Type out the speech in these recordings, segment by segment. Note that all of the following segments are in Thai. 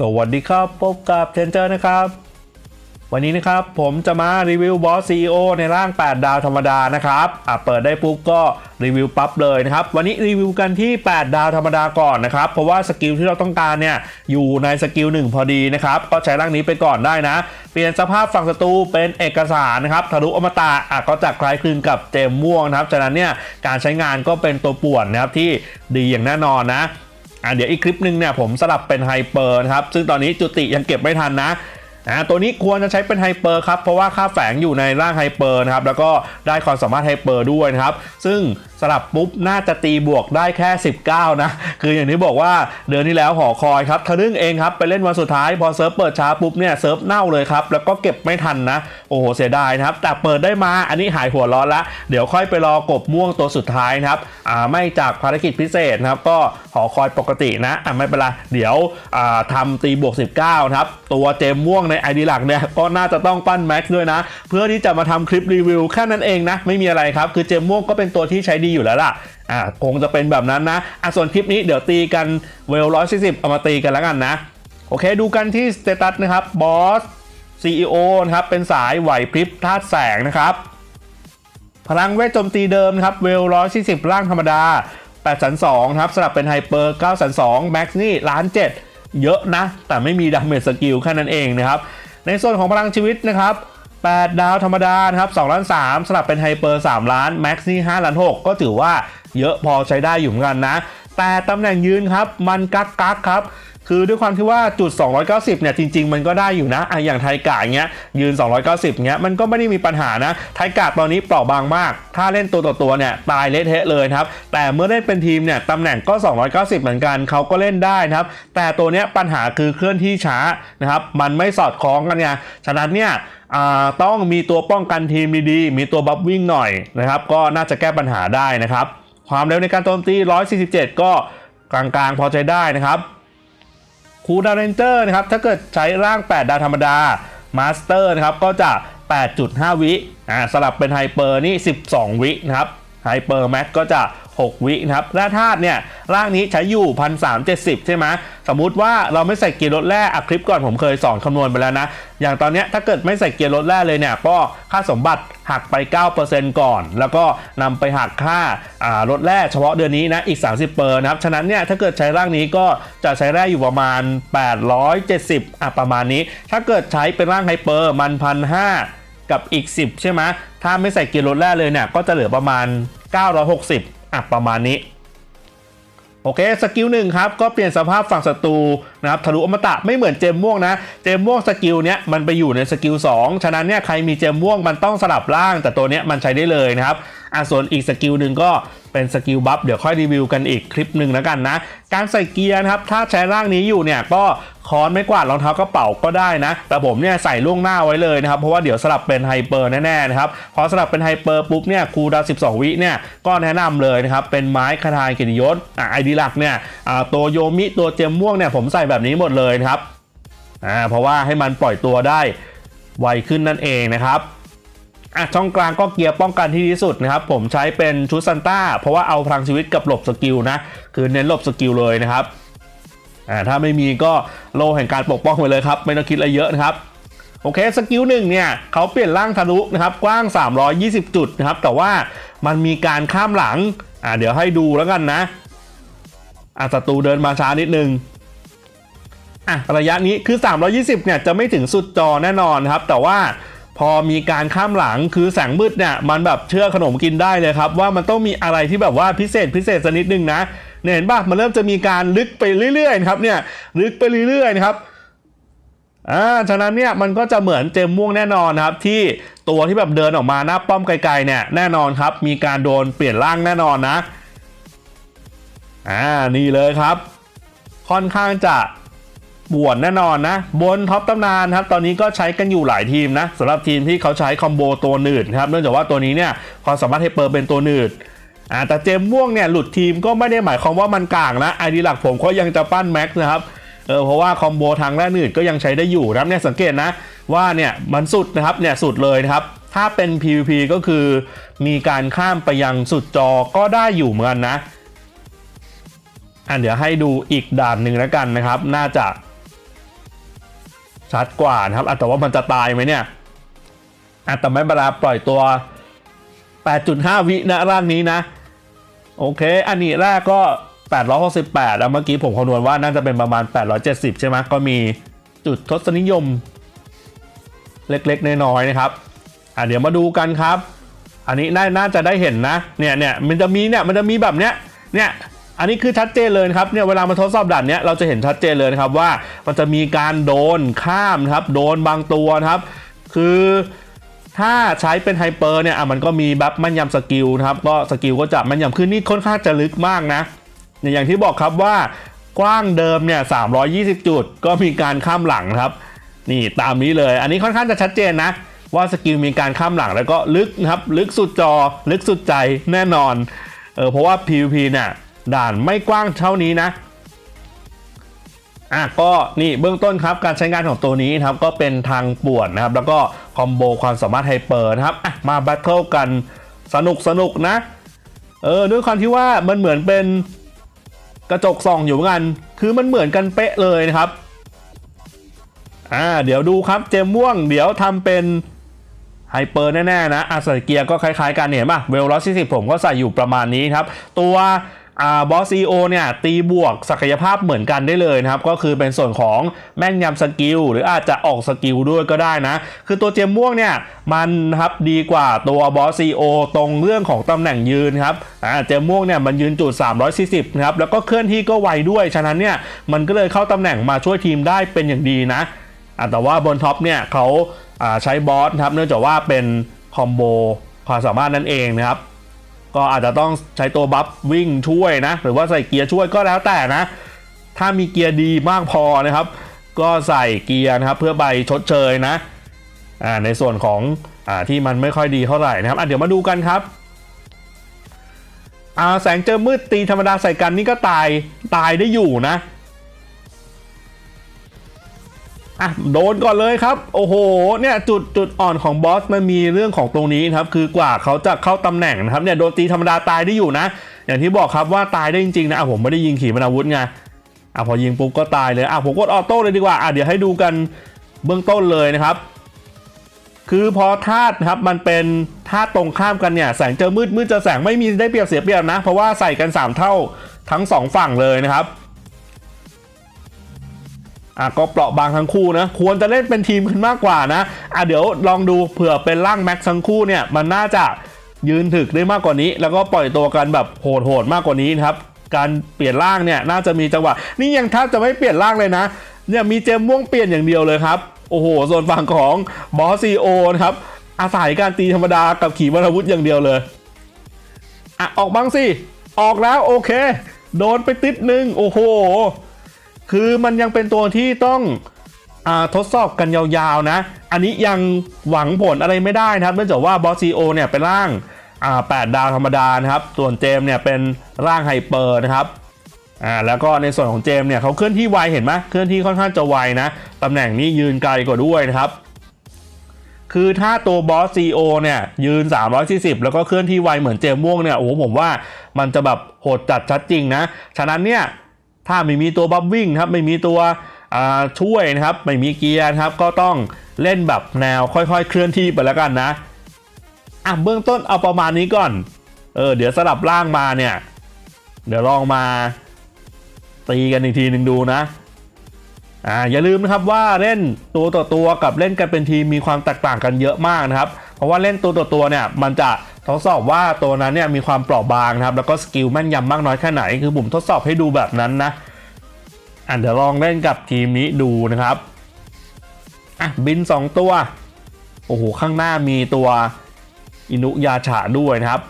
สวัสดีครับพบกับเทนเจอร์นะครับ วันนี้นะครับผมจะมารีวิวบอส CEO ในร่าง 8 ดาวธรรมดานะครับอะเปิดได้ปุ๊บก็รีวิวปั๊บเลยนะครับ วันนี้รีวิวกันที่ 8 ดาวธรรมดาก่อนนะครับ เพราะว่าสกิลที่เราต้องการเนี่ยอยู่ในสกิล1พอดีนะครับก็ใช้ร่างนี้ไปก่อนได้นะ เปลี่ยนสภาพฝั่งศัตรูเป็นเอกสารนะครับทะลุอมตะอะก็จะคล้ายคลึงกับเจมม่วงนะครับฉะนั้นเนี่ยการใช้งานก็เป็นตัวป่วนนะครับที่ดีอย่างแน่นอนนะ อะเดี๋ยวอีกคลิปหนึ่งเนี่ยผมสลับเป็นไฮเปอร์นะครับซึ่งตอนนี้จุติยังเก็บไม่ทันนะ อ่าตัวนี้ควรจะใช้เป็นไฮเปอร์ครับ เพราะว่าค่าแฝงอยู่ในร่างไฮเปอร์นะครับ แล้วก็ได้ความสามารถไฮเปอร์ด้วยนะครับ ซึ่งสลับปุ๊บน่าจะตีบวกได้แค่ 19 นะ คืออย่างที่บอกว่าเดือนที่แล้วหอคอยครับทะลึ่งเองครับ ไปเล่นวันสุดท้าย พอเซิร์ฟเปิดช้าปุ๊บเนี่ยเซิร์ฟเน่าเลยครับ แล้วก็เก็บไม่ทันนะ โอ้โห เสียดายนะครับ แต่เปิดได้มาอันนี้หายหัวร้อนละ เดี๋ยวค่อยไปรอกบม่วงตัวสุดท้ายนะครับอ่าไม่จากภารกิจพิเศษนะครับก็หอคอยปกตินะอ่าไม่เป็นไรเดี๋ยวอ่าทำตีบวก 19นะครับตัวเจมม่วงในไอดีหลักเนี่ยก็น่าจะต้องปั้นแม็กซ์ด้วยนะ เพื่อที่จะมาทำคลิปรีวิวแค่นั้นเองนะ ไม่มีอะไรครับ คือเจมม่วงก็เป็นตัวที่ใช้ดีอยู่แล้วล่ะอ่าคงจะเป็นแบบนั้นนะอะส่วนคลิปนี้เดี๋ยวตีกันเวลร้อยสี่สิบเอามาตีกันแล้วกันนะ โอเคดูกันที่สเตตัสนะครับบอส CEO นะครับเป็นสายไหวพริบธาตุแสงนะครับ พลังเวทโจมตีเดิมนะครับเวลร้อยสี่สิบร่างธรรมดา8สัน2ครับสลับเป็นไฮเปอร์9สัน2แม็กซ์นี่ล้านเจ็ด เยอะนะ แต่ไม่มีดาเมจสกิลแค่นั้นเองนะครับ ในส่วนของพลังชีวิตนะครับ 8 ดาวธรรมดานะครับ2ล้าน3สลับเป็นไฮเปอร์3ล้านแม็กซ์นี่5ล้าน6ก็ถือว่าเยอะพอใช้ได้อยู่เหมือนกันนะ แต่ตำแหน่งยืนครับ มันกักกักครับ คือด้วยความที่ว่าจุด 290 เนี่ยจริง ๆ มันก็ได้อยู่นะอะอย่างไทยกาเงี้ยยืน 290 เงี้ยมันก็ไม่ได้มีปัญหานะ ไทยกาตอนนี้เปราะบางมาก ถ้าเล่นตัวต่อตัวเนี่ยตายเละเทะเลยครับแต่เมื่อเล่นเป็นทีมเนี่ยตำแหน่งก็ 290 เหมือนกันเขาก็เล่นได้นะครับแต่ตัวเนี้ยปัญหาคือเคลื่อนที่ช้านะครับมันไม่สอดคล้องกันไงฉะนั้นเนี่ยต้องมีตัวป้องกันทีมดีๆมีตัวบัฟวิ่งหน่อยนะครับก็น่าจะแก้ปัญหาได้นะครับความเร็วในการโจมตี 147 ก็กลางๆ พอใช้ได้นะครับ คูดาวเรนเจอร์นะครับถ้าเกิดใช้ร่าง 8 ดาวธรรมดามาสเตอร์นะครับก็จะ 8.5 วิอ่าสลับเป็นไฮเปอร์นี่ 12 วินะครับไฮเปอร์แม็กก็จะ 6 วินะครับแร่ธาตุเนี่ยร่างนี้ใช้อยู่1,370ใช่ไหมสมมุติว่าเราไม่ใส่เกียร์รถแร่อะคลิปก่อนผมเคยสอนคำนวณไปแล้วนะ อย่างตอนนี้ถ้าเกิดไม่ใส่เกียร์รถแร่เลยเนี่ยก็ค่าสมบัติหักไป 9%ก่อน แล้วก็นำไปหักค่ารถแร่เฉพาะเดือนนี้นะอีก 30เปอร์นะครับฉะนั้นเนี่ยถ้าเกิดใช้ร่างนี้ก็จะใช้แร่อยู่ประมาณ 870อะประมาณนี้ ถ้าเกิดใช้เป็นร่างไฮเปอร์มันพันห้ากับอีก 10 ใช่ไหมถ้าไม่ใส่เกียร์รถแรกเลยเนี่ยก็จะเหลือประมาณ 960 อะประมาณนี้โอเคสกิลหนึ่งครับก็เปลี่ยนสภาพฝั่งศัตรูนะครับทะลุอมตะไม่เหมือนเจมม่วงนะ เจมม่วงสกิลเนี้ยมันไปอยู่ในสกิล2ฉะนั้นเนี่ยใครมีเจมม่วงมันต้องสลับล่างแต่ตัวเนี้ยมันใช้ได้เลยนะครับ อะส่วนอีกสกิลหนึ่งก็เป็นสกิลบัฟเดี๋ยวค่อยรีวิวกันอีกคลิปหนึ่งแล้วกันนะ การใส่เกียร์นะครับ ถ้าใช้ร่างนี้อยู่เนี่ยก็ค้อนไม่กวาดรองเท้ากระเป๋าก็ได้นะ แต่ผมเนี่ยใส่ล่วงหน้าไว้เลยนะครับ เพราะว่าเดี๋ยวสลับเป็นไฮเปอร์แน่ๆนะครับ พอสลับเป็นไฮเปอร์ปุ๊บเนี่ยครูดาวน์12 วิเนี่ยก็แนะนำเลยนะครับ เป็นไม้คาทายกิติยศอะไอดีหลักเนี่ยอ่าตัวโยมิตัวเจมม่วงเนี่ยผมใส่แบบนี้หมดเลยนะครับอ่าเพราะว่าให้มันปล่อยตัวได้ไวขึ้นนั่นเองนะครับ อะช่องกลางก็เกียร์ป้องกันที่ดีที่สุดนะครับ ผมใช้เป็นชุดซันต้า เพราะว่าเอาพลังชีวิตกับหลบสกิลนะ คือเน้นหลบสกิลเลยนะครับอ่าถ้าไม่มีก็โลแห่งการปกป้องไปเลยครับ ไม่ต้องคิดอะไรเยอะนะครับโอเคสกิลหนึ่งเนี่ยเขาเปลี่ยนร่างทะลุนะครับกว้าง 320 จุดนะครับแต่ว่ามันมีการข้ามหลังอ่าเดี๋ยวให้ดูแล้วกันนะอะศัตรูเดินมาช้านิดนึงอะระยะนี้คือ 320 เนี่ยจะไม่ถึงสุดจอแน่นอนครับ แต่ว่า พอมีการข้ามหลังคือแสงมืดเนี่ยมันแบบเชื่อขนมกินได้เลยครับ ว่ามันต้องมีอะไรที่แบบว่าพิเศษพิเศษสักนิดนึงนะเนี่ยเห็นป่ะมันเริ่มจะมีการลึกไปเรื่อยๆครับเนี่ยลึกไปเรื่อยๆนะครับอ่าฉะนั้นเนี่ยมันก็จะเหมือนเจมม่วงแน่นอนครับที่ตัวที่แบบเดินออกมาหน้าป้อมไกลๆเนี่ยแน่นอนครับ มีการโดนเปลี่ยนร่างแน่นอนนะอ่านี่เลยครับ ค่อนข้างจะ บวนแน่นอนนะ บนท็อปตำนานครับตอนนี้ก็ใช้กันอยู่หลายทีมนะสำหรับทีมที่เขาใช้คอมโบตัวหนืดครับเนื่องจากว่าตัวนี้เนี่ยความสามารถเฮเปอร์เป็นตัวหนืดอ่าแต่เจมม่วงเนี่ยหลุดทีมก็ไม่ได้หมายความว่ามันกลางนะไอดีหลักผมก็ยังจะปั้นแม็กซ์นะครับเออเพราะว่าคอมโบทางแรกหนืดก็ยังใช้ได้อยู่นะครับเนี่ยสังเกตนะว่าเนี่ยมันสุดนะครับเนี่ยสุดเลยนะครับถ้าเป็น PVP ก็คือมีการข้ามไปยังสุดจอก็ได้อยู่เหมือนกันนะอะเดี๋ยวให้ดูอีกด่านหนึ่งแล้วกันนะครับ น่าจะ ชัดกว่านะครับแต่ว่ามันจะตายไหมเนี่ยแต่ไม่เป็นไรปล่อยตัว 8.5 วินะร่างนี้นะ โอเค อันนี้แรกก็ 868 แล้วเมื่อกี้ผมคำนวณว่าน่าจะเป็นประมาณ 870 ใช่ไหมก็มีจุดทศนิยม เล็กๆ น้อยๆนะครับ อะเดี๋ยวมาดูกันครับ อันนี้น่าจะได้เห็นนะ เนี่ยเนี่ยมันจะมีเนี่ยมันจะมีแบบเนี้ยเนี่ย อันนี้คือชัดเจนเลยครับเนี่ยเวลามาทดสอบด่านเนี้ยเราจะเห็นชัดเจนเลยครับว่ามันจะมีการโดนข้ามครับ โดนบางตัวครับ คือถ้าใช้เป็นไฮเปอร์เนี่ยอะมันก็มีแบบแม่นยำสกิลนะครับก็สกิลก็จะแม่นยำขึ้นนี่ค่อนข้างจะลึกมากนะเนี่ยอย่างที่บอกครับว่ากว้างเดิมเนี่ย320 จุด ก็มีการข้ามหลังครับ นี่ตามนี้เลย อันนี้ค่อนข้างจะชัดเจนนะ ว่าสกิลมีการข้ามหลังแล้วก็ลึกนะครับ ลึกสุดจอ ลึกสุดใจแน่นอนเออเพราะว่า PVP เนี่ย ด่านไม่กว้างเท่านี้นะอะก็นี่เบื้องต้นครับการใช้งานของตัวนี้ครับก็เป็นทางป่วนนะครับ แล้วก็คอมโบความสามารถไฮเปอร์นะครับอะมาแบทเทิลกันสนุกสนุกนะ เออด้วยความที่ว่ามันเหมือนเป็นกระจกส่องอยู่เหมือนกัน คือมันเหมือนกันเป๊ะเลยนะครับอ่าเดี๋ยวดูครับเจมม่วง เดี๋ยวทำเป็นไฮเปอร์แน่ ๆ นะอาใส่เกียร์ก็คล้าย ๆ กันเห็นป่ะเวลร้อยสี่สิบผมก็ใส่อยู่ประมาณนี้ครับ ตัว บอสซีโอเนี่ยตีบวกศักยภาพเหมือนกันได้เลยนะครับ ก็คือเป็นส่วนของแม่นยำสกิล หรืออาจจะออกสกิลด้วยก็ได้นะ คือตัวเจมม่วงเนี่ย มันครับดีกว่าตัวบอสซีโอตรงเรื่องของตำแหน่งยืนครับเจมม่วงเนี่ยมันยืนจุด 340นะครับแล้วก็เคลื่อนที่ก็ไวด้วย ฉะนั้นเนี่ยมันก็เลยเข้าตำแหน่งมาช่วยทีมได้เป็นอย่างดีนะแต่ว่าบนท็อปเนี่ยเขาใช้บอสครับเนื่องจากว่าเป็นคอมโบความสามารถนั่นเองนะครับ ก็อาจจะต้องใช้ตัวบัฟวิ่งช่วยนะ หรือว่าใส่เกียร์ช่วยก็แล้วแต่นะ ถ้ามีเกียร์ดีมากพอนะครับ ก็ใส่เกียร์นะครับเพื่อใบชดเชยนะอ่าในส่วนของอ่าที่มันไม่ค่อยดีเท่าไหร่นะครับอะเดี๋ยวมาดูกันครับอ่าแสงเจอมืดตีธรรมดาใส่กันนี่ก็ตายตายได้อยู่นะ อะโดนก่อนเลยครับ โอ้โหเนี่ยจุดจุดอ่อนของบอสมันมีเรื่องของตรงนี้ครับคือกว่าเขาจะเข้าตำแหน่งนะครับเนี่ยโดนตีธรรมดาตายได้อยู่นะ อย่างที่บอกครับว่าตายได้จริงๆนะอะผมไม่ได้ยิงขีปนาวุธไงอะพอยิงปุ๊บก็ตายเลยอะผมกดออโต้เลยดีกว่าอะเดี๋ยวให้ดูกันเบื้องต้นเลยนะครับ คือพอธาตุนะครับมันเป็นธาตุตรงข้ามกันเนี่ยแสงเจอมืดมืดเจอแสงไม่มีได้เปรียบเสียเปรียบนะ เพราะว่าใส่กันสามเท่าทั้งสองฝั่งเลยนะครับ อะก็เปราะบางทั้งคู่นะควรจะเล่นเป็นทีมกันมากกว่านะอะเดี๋ยวลองดูเผื่อเป็นร่างแม็กซ์ทั้งคู่เนี่ยมันน่าจะยืนถึกได้มากกว่านี้ แล้วก็ปล่อยตัวกันแบบโหดๆมากกว่านี้นะครับการเปลี่ยนร่างเนี่ยน่าจะมีจังหวะนี่ยังแทบจะไม่เปลี่ยนร่างเลยนะเนี่ยมีเจมม่วงเปลี่ยนอย่างเดียวเลยครับโอ้โหส่วนฝั่งของบอสซีโอนะครับอาศัยการตีธรรมดากับขีปนาวุธอย่างเดียวเลยอะออกบ้างสิออกแล้วโอเค โดนไปติดหนึ่งโอ้โห คือมันยังเป็นตัวที่ต้องอทดสอบกันยาวๆนะ อันนี้ยังหวังผลอะไรไม่ได้นะครับ เนื่องจากว่าบอสซีโอเนี่ยเป็นร่าง8ดาวธรรมดานะครับ ส่วนเจมเนี่ยเป็นร่างไฮเปอร์นะครับอ่าแล้วก็ในส่วนของเจมเนี่ยเขาเคลื่อนที่ไวเห็นไหมเคลื่อนที่ค่อนข้างจะไวนะตำแหน่งนี้ยืนไกลกว่าด้วยนะครับ คือถ้าตัวบอสซีโอเนี่ยยืน 340 แล้วก็เคลื่อนที่ไวเหมือนเจมม่วงเนี่ยโอ้โหผมว่ามันจะแบบโหดจัดชัดจริงนะ ฉะนั้นเนี่ย ถ้าไม่มีตัวบัฟวิ่งครับไม่มีตัวช่วยนะครับไม่มีเกียร์ครับก็ต้องเล่นแบบแนวค่อยๆ เคลื่อนที่ไปแล้วกันนะอะเบื้องต้นเอาประมาณนี้ก่อนเออเดี๋ยวสลับร่างมาเนี่ย เดี๋ยวลองมาตีกันอีกทีหนึ่งดูนะอ่าอย่าลืมนะครับว่าเล่นตัวต่อตัวกับเล่นกันเป็นทีมมีความแตกต่างกันเยอะมากนะครับ เพราะว่าเล่นตัวต่อตัวเนี่ยมันจะ ทดสอบว่าตัวนั้นเนี่ยมีความเปราะบางนะครับ แล้วก็สกิลแม่นยำมากน้อยแค่ไหน คือผมทดสอบให้ดูแบบนั้นนะอะเดี๋ยวลองเล่นกับทีมนี้ดูนะครับอะบิน 2 ตัว โอ้โห ข้างหน้ามีตัวอินุยาฉะด้วยนะครับ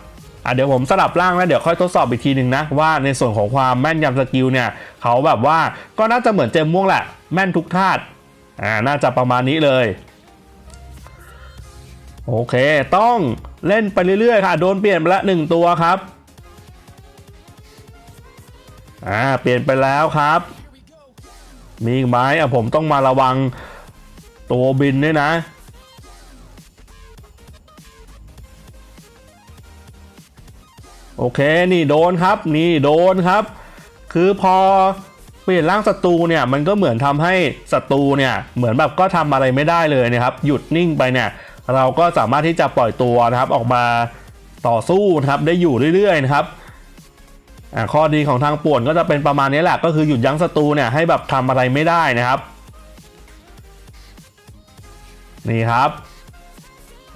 อะเดี๋ยวผมสลับร่างแล้วเดี๋ยวค่อยทดสอบอีกทีหนึ่งนะ ว่าในส่วนของความแม่นยำสกิลเนี่ย เขาแบบว่าก็น่าจะเหมือนเจมม่วงแหละ แม่นทุกธาตุอ่าน่าจะประมาณนี้เลย โอเค ต้องเล่นไปเรื่อยๆค่ะ โดนเปลี่ยนไปละหนึ่งตัวครับ อ่า เปลี่ยนไปแล้วครับ มีอีกไหมอะผมต้องมาระวังตัวบินด้วยนะ โอเค นี่โดนครับ นี่โดนครับ คือพอเปลี่ยนร่างศัตรูเนี่ย มันก็เหมือนทำให้ศัตรูเนี่ย เหมือนแบบก็ทำอะไรไม่ได้เลยนะครับ หยุดนิ่งไปเนี่ย เราก็สามารถที่จะปล่อยตัวนะครับออกมาต่อสู้นะครับได้อยู่เรื่อยๆนะครับข้อดีของทางป่วนก็จะเป็นประมาณนี้แหละก็คือหยุดยั้งศัตรูเนี่ยให้แบบทำอะไรไม่ได้นะครับ นี่ครับ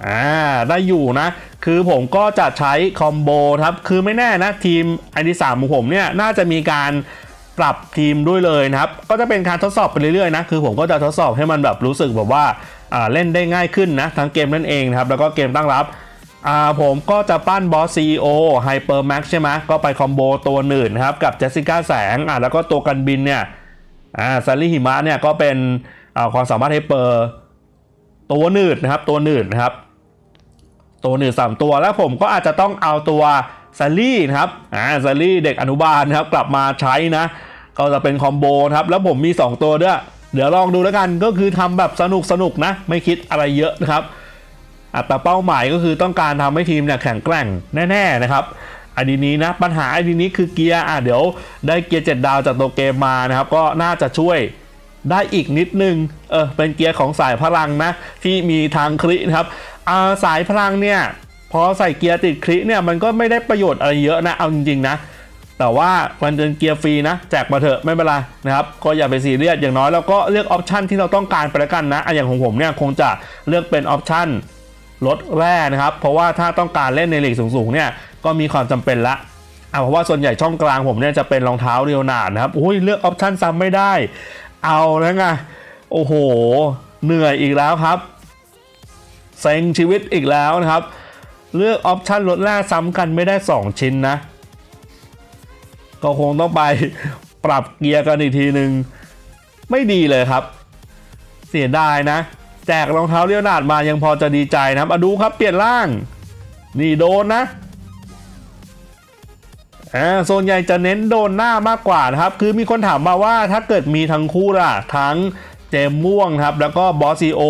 อ่าได้อยู่นะ คือผมก็จะใช้คอมโบครับคือไม่แน่นะทีมไอดีสามของผมเนี่ยน่าจะมีการปรับทีมด้วยเลยนะครับ ก็จะเป็นการทดสอบไปเรื่อยๆนะคือผมก็จะทดสอบให้มันแบบรู้สึกแบบว่า เล่นได้ง่ายขึ้นนะทั้งเกมนั่นเองนะครับแล้วก็เกมตั้งรับผมก็จะปั้นบอส CEO Hyper Max ใช่ไหมก็ไปคอมโบตัวหนึ่งนะครับกับเจสสิก้าแสงแล้วก็ตัวกันบินเนี่ยอ่าซาริหิมะเนี่ยก็เป็นความสามารถไฮเปอร์ตัวหนืดนะครับตัวหนืดนะครับตัวหนืดสามตัวแล้วผมก็อาจจะต้องเอาตัวซัลลี่นะครับอ่าซาลี่เด็กอนุบาลนะครับกลับมาใช้นะก็จะเป็นคอมโบนะครับแล้วผมมี 2 ตัวด้วย เดี๋ยวลองดูแล้วกันก็คือทำแบบสนุกสนุกนะ ไม่คิดอะไรเยอะนะครับอัตราเป้าหมายก็คือต้องการทำให้ทีมเนี่ยแข็งแกร่งแน่ๆนะครับไอดีนี้นะปัญหาไอดีนี้คือเกียร์อะเดี๋ยวได้เกียร์เจ็ดดาวจากตัวเกมมานะครับ ก็น่าจะช่วยได้อีกนิดนึงเออเป็นเกียร์ของสายพลังนะ ที่มีทางคลินะครับอาสายพลังเนี่ยพอใส่เกียร์ติดคลิเนี่ยมันก็ไม่ได้ประโยชน์อะไรเยอะนะเอาจริงๆนะ แต่ว่ามันเป็นเกียร์ฟรีนะ แจกมาเถอะไม่เป็นไรนะครับ ก็อย่าไปซีเรียสอย่างน้อยเราก็เลือกออปชันที่เราต้องการไปแล้วกันนะอย่างของผมเนี่ยคงจะเลือกเป็นออปชันลดแร่นะครับ เพราะว่าถ้าต้องการเล่นในลีกสูงๆเนี่ยก็มีความจำเป็นละอะเพราะว่าส่วนใหญ่ช่องกลางผมเนี่ยจะเป็นรองเท้าเรียวหนาดนะครับอุ้ยเลือกออปชันซ้ำไม่ได้ เอาแล้วไงโอ้โห เหนื่อยอีกแล้วครับเซ็งชีวิตอีกแล้วนะครับ เลือกออปชันลดแร่ซ้ำกันไม่ได้ 2 ชิ้นนะ ก็คงต้องไปปรับเกียร์กันอีกทีหนึ่งไม่ดีเลยครับ เสียดายนะ แจกรองเท้าเลี้ยวนาดมายังพอจะดีใจนะครับอะดูครับเปลี่ยนร่าง นี่โดนนะอ่าส่วนใหญ่จะเน้นโดนหน้ามากกว่านะครับ คือมีคนถามมาว่าถ้าเกิดมีทั้งคู่ล่ะ ทั้งเจมม่วงครับ แล้วก็บอสซีโอ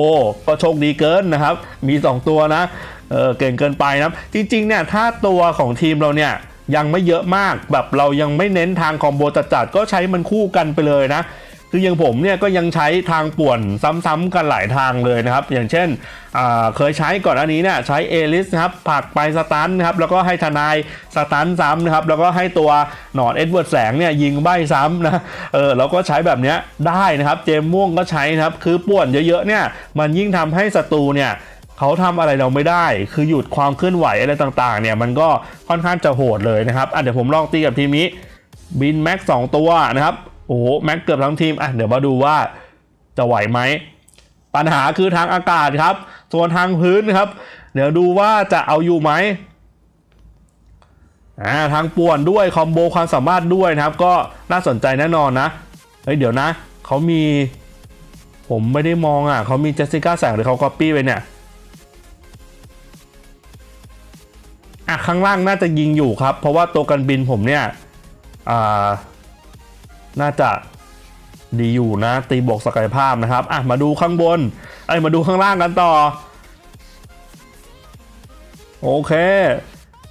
ก็โชคดีเกินนะครับ มี 2 ตัวนะ เออเก่งเกินไปนะ จริงๆเนี่ยถ้าตัวของทีมเราเนี่ย ยังไม่เยอะมากแบบเรายังไม่เน้นทางคอมโบจัดๆก็ใช้มันคู่กันไปเลยนะ คืออย่างผมเนี่ยก็ยังใช้ทางป่วนซ้ำๆกันหลายทางเลยนะครับ อย่างเช่นเคยใช้ก่อนอันนี้เนี่ยใช้เอลิสครับผักไปสตันนะครับแล้วก็ให้ทนายสตันซ้ำนะครับแล้วก็ให้ตัวหนอนเอ็ดเวิร์ดแสงเนี่ยยิงใบซ้ำนะเออเราก็ใช้แบบเนี้ยได้นะครับ เจมม่วงก็ใช้นะครับ คือป่วนเยอะๆเนี่ยมันยิ่งทำให้ศัตรูเนี่ย เขาทำอะไรเราไม่ได้ คือหยุดความเคลื่อนไหวอะไรต่างๆ เนี่ยมันก็ค่อนข้างจะโหดเลยนะครับอะเดี๋ยวผมลองตีกับทีมนี้บินแม็กสองตัวนะครับโอ้โหแม็กเกือบทั้งทีมอะเดี๋ยวมาดูว่าจะไหวไหมปัญหาคือทางอากาศครับ ส่วนทางพื้นครับ เดี๋ยวดูว่าจะเอาอยู่ไหมอ่าทางป่วนด้วยคอมโบความสามารถด้วยนะครับ ก็น่าสนใจแน่นอนนะเฮ้ยเดี๋ยวนะเขามี ผมไม่ได้มองอะเขามีเจสสิก้าแสงหรือเขาก๊อปปี้ไปเนี่ย อะข้างล่างน่าจะยิงอยู่ครับ เพราะว่าตัวกันบินผมเนี่ยอ่าน่าจะดีอยู่นะ ตีบวกศักยภาพนะครับอะมาดูข้างบนไอ้มาดูข้างล่างกันต่อ โอเค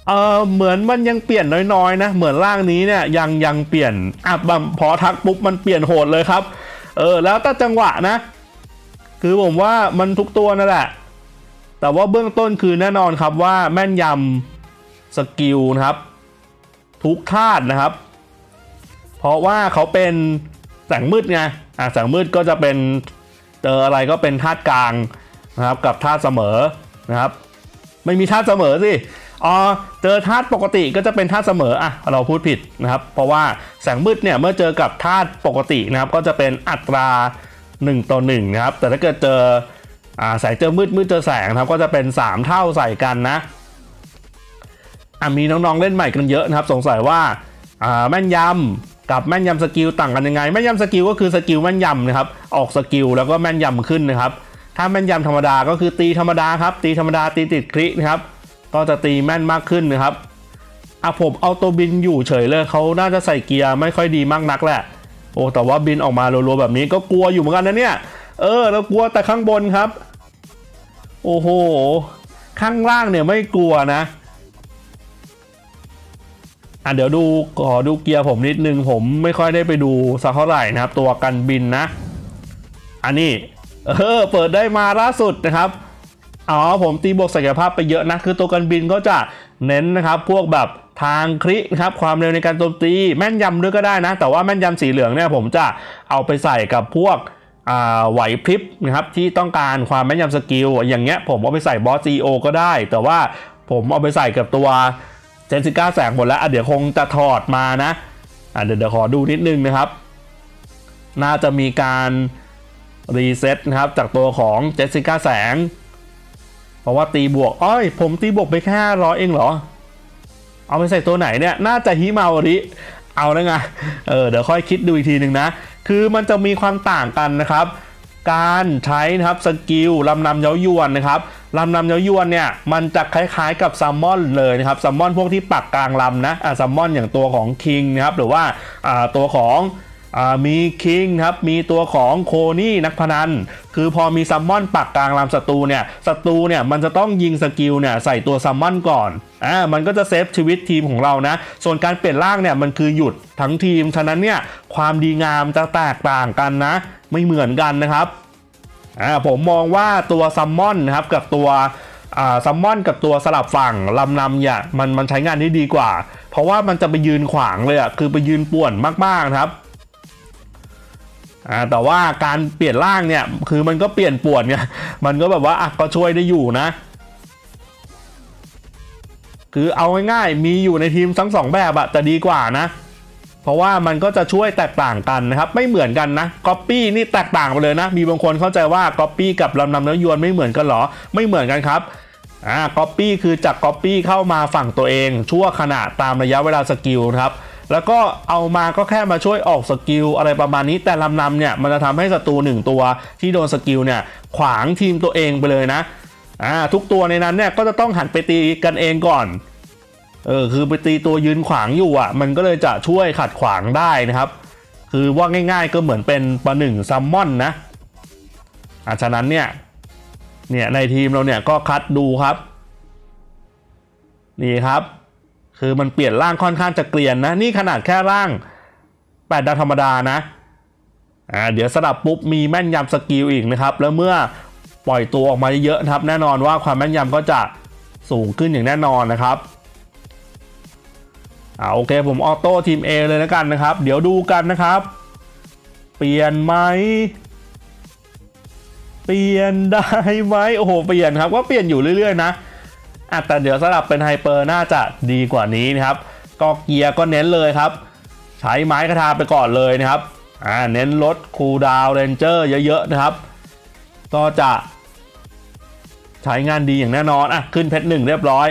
เออเหมือนมันยังเปลี่ยนน้อยๆนะ เหมือนร่างนี้เนี่ยยังยังเปลี่ยนอะบำพอทักปุ๊บมันเปลี่ยนโหดเลยครับ เออแล้วแต่จังหวะนะ คือผมว่ามันทุกตัวนั่นแหละ แต่ว่าเบื้องต้นคือแน่นอนครับว่าแม่นยำ สกิลนะครับ ทุกธาตุนะครับ เพราะว่าเขาเป็นแสงมืดไงอะแสงมืดก็จะเป็นเจออะไรก็เป็นธาตุกลางนะครับ กับธาตุเสมอนะครับ ไม่มีธาตุเสมอสิอ๋อเจอธาตุปกติก็จะเป็นธาตุเสมออะเราพูดผิดนะครับ เพราะว่าแสงมืดเนี่ยเมื่อเจอกับธาตุปกตินะครับ ก็จะเป็นอัตรา 1 ต่อ1นะครับ แต่ถ้าเกิดเจออ่าแสงเจอมืดมืดเจอแสงนะครับ ก็จะเป็น 3 เท่าใส่กันนะ มีน้องๆเล่นใหม่กันเยอะนะครับ สงสัยว่าแม่นยำกับแม่นยำสกิลต่างกันยังไง แม่นยำสกิลก็คือสกิลแม่นยำนะครับ ออกสกิลแล้วก็แม่นยำขึ้นนะครับ ถ้าแม่นยำธรรมดาก็คือตีธรรมดาครับตีธรรมดาตีติดคลินะครับ ก็จะตีแม่นมากขึ้นนะครับอะผมเอาตัวบินอยู่เฉยเลยเขาน่าจะใส่เกียร์ไม่ค่อยดีมากนักแหละ โอ้แต่ว่าบินออกมารัวๆแบบนี้ก็กลัวอยู่เหมือนกันนะเนี่ย เออเรากลัวแต่ข้างบนครับ โอ้โห ข้างล่างเนี่ยไม่กลัวนะ อะเดี๋ยวดูขอดูเกียร์ผมนิดนึง ผมไม่ค่อยได้ไปดูสักเท่าไหร่นะครับ ตัวกันบินนะ อันนี้เออเปิดได้มาล่าสุดนะครับอ๋อผมตีบวกศักยภาพไปเยอะนะ คือตัวกันบินก็จะเน้นนะครับ พวกแบบทางคลินะครับความเร็วในการโจมตีแม่นยำด้วยก็ได้นะ แต่ว่าแม่นยำสีเหลืองเนี่ยผมจะเอาไปใส่กับพวกอ่าไหวพริบนะครับที่ต้องการความแม่นยำสกิลอย่างเงี้ยผมเอาไปใส่บอสซีโอก็ได้ แต่ว่าผมเอาไปใส่กับตัว เจนซิก้าแสงหมดแล้วอะเดี๋ยวคงจะถอดมานะอะเดี๋ยวเดี๋ยวขอดูนิดนึงนะครับ น่าจะมีการรีเซ็ตนะครับจากตัวของเจสสิก้าแสง เพราะว่าตีบวกอ้อย ผมตีบวกไปแค่ร้อยเองเหรอ เอาไปใส่ตัวไหนเนี่ย น่าจะฮิมาวริ เอาแล้วไงเออเดี๋ยวค่อยคิดดูอีกทีหนึ่งนะ คือมันจะมีความต่างกันนะครับ การใช้นะครับสกิลลำนำเย้ายวนนะครับ ลำนำเย้ายวนเนี่ยมันจะคล้ายๆกับแซัมอนเลยนะครับแซัมอนพวกที่ปักกลางลำนะอ่าซัมอนอย่างตัวของคิงนะครับหรือว่าอ่าตัวของอ่ามีคิงครับมีตัวของโคนี่นักพนัน คือพอมีซัมมอนปักกลางลำศัตรูเนี่ยศัตรูเนี่ยมันจะต้องยิงสกิลเนี่ยใส่ตัวซัมมอนก่อนอ่ามันก็จะเซฟชีวิตทีมของเรานะ ส่วนการเปลี่ยนร่างเนี่ยมันคือหยุดทั้งทีม ฉะนั้นเนี่ยความดีงามจะแตกต่างกันนะ ไม่เหมือนกันนะครับ อ่าผมมองว่าตัวซัมมอนนะครับกับตัวอ่าซัมมอนกับตัวสลับฝั่งลำนำเนี่ยมันมันใช้งานได้ดีกว่า เพราะว่ามันจะไปยืนขวางเลยอะคือไปยืนป่วนมาก ๆ ครับอ่าแต่ว่าการเปลี่ยนร่างเนี่ยคือมันก็เปลี่ยนปวดไงมันก็แบบว่าอะก็ช่วยได้อยู่นะ คือเอาง่ายๆมีอยู่ในทีมทั้งสองแบบอะจะดีกว่านะ เพราะว่ามันก็จะช่วยแตกต่างกันนะครับ ไม่เหมือนกันนะก๊อปปี้นี่แตกต่างไปเลยนะ มีบางคนเข้าใจว่าก๊อปปี้กับลำนำเนื้อยวนไม่เหมือนกันหรอ ไม่เหมือนกันครับอ่าก๊อปปี้คือจากก๊อปปี้เข้ามาฝั่งตัวเอง ชั่วขณะตามระยะเวลาสกิลนะครับแล้วก็เอามาก็แค่มาช่วยออกสกิลอะไรประมาณนี้ แต่ลำนำเนี่ยมันจะทำให้ศัตรูหนึ่งตัวที่โดนสกิลเนี่ยขวางทีมตัวเองไปเลยนะอ่าทุกตัวในนั้นเนี่ยก็จะต้องหันไปตีกันเองก่อน เออคือไปตีตัวยืนขวางอยู่อะ มันก็เลยจะช่วยขัดขวางได้นะครับ คือว่าง่ายๆก็เหมือนเป็นประหนึ่งซัมมอนนะอะฉะนั้นเนี่ยเนี่ยในทีมเราเนี่ยก็คัดดูครับ นี่ครับ คือมันเปลี่ยนร่างค่อนข้างจะเกลียนนะ นี่ขนาดแค่ร่าง8ดาวธรรมดานะอ่าเดี๋ยวสลับปุ๊บมีแม่นยำสกิลอีกนะครับ แล้วเมื่อปล่อยตัวออกมาเยอะๆนะครับ แน่นอนว่าความแม่นยำก็จะสูงขึ้นอย่างแน่นอนนะครับ อ่าโอเคผมออโต้ทีม A เลยแล้วกันนะครับ เดี๋ยวดูกันนะครับ เปลี่ยนไหมเปลี่ยนได้ไหมโอ้โหเปลี่ยนครับก็เปลี่ยนอยู่เรื่อยๆนะอะแต่เดี๋ยวสลับเป็นไฮเปอร์น่าจะดีกว่านี้นะครับก็เกียร์ก็เน้นเลยครับ ใช้ไม้คาทาไปก่อนเลยนะครับอ่าเน้นลดคูลดาวน์เรนเจอร์เยอะๆนะครับ ก็จะใช้งานดีอย่างแน่นอนอะขึ้นเพชรหนึ่งเรียบร้อย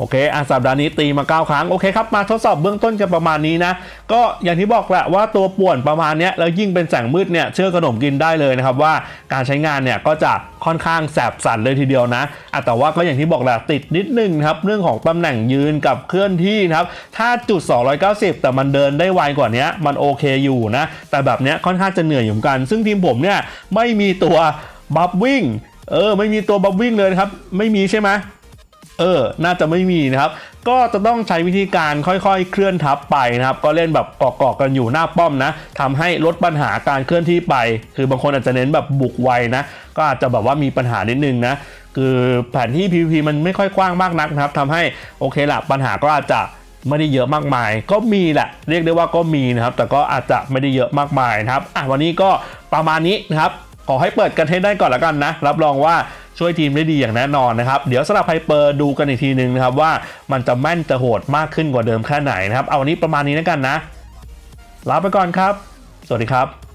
โอเคอะสัปดาห์นี้ตีมา 9 ครั้ง โอเคครับ มาทดสอบเบื้องต้นกันประมาณนี้นะ ก็อย่างที่บอกแหละว่าตัวป่วนประมาณนี้แล้วยิ่งเป็นแสงมืดเนี่ย เชื่อขนมกินได้เลยนะครับว่าการใช้งานเนี่ยก็จะค่อนข้างแสบสันเลยทีเดียวนะอะแต่ว่าก็อย่างที่บอกแหละติดนิดนึงนะครับเรื่องของตำแหน่งยืนกับเคลื่อนที่นะครับ ถ้าจุด 290 แต่มันเดินได้ไวกว่านี้มันโอเคอยู่นะ แต่แบบนี้ค่อนข้างจะเหนื่อยอยู่เหมือนกัน ซึ่งทีมผมเนี่ยไม่มีตัวบัฟวิ่ง เออ ไม่มีตัวบัฟวิ่งเลยครับ ไม่มีใช่ไหม เออ น่าจะไม่มีนะครับ ก็จะต้องใช้วิธีการค่อยๆ เคลื่อนทับไปนะครับ ก็เล่นแบบเกาะๆกันอยู่หน้าป้อมนะทำให้ลดปัญหาการเคลื่อนที่ไป คือบางคนอาจจะเน้นแบบบุกไวนะ ก็อาจจะแบบว่ามีปัญหานิดนึงนะ คือแผนที่ PVP มันไม่ค่อยกว้างมากนักนะครับทำให้โอเคละปัญหาก็อาจจะไม่ได้เยอะมากมาย ก็มีแหละ เรียกได้ว่าก็มีนะครับ แต่ก็อาจจะไม่ได้เยอะมากมายนะครับ อะวันนี้ก็ประมาณนี้นะครับ ขอให้เปิดกันให้ได้ก่อนละกันนะ รับรองว่า ช่วยทีมได้ดีอย่างแน่นอนนะครับ เดี๋ยวสำหรับไฮเปอร์ดูกันอีกทีนึงนะครับว่ามันจะแม่นจะโหดมากขึ้นกว่าเดิมแค่ไหนนะครับ เอาวันนี้ประมาณนี้แล้วกันนะลาไปก่อนครับ สวัสดีครับ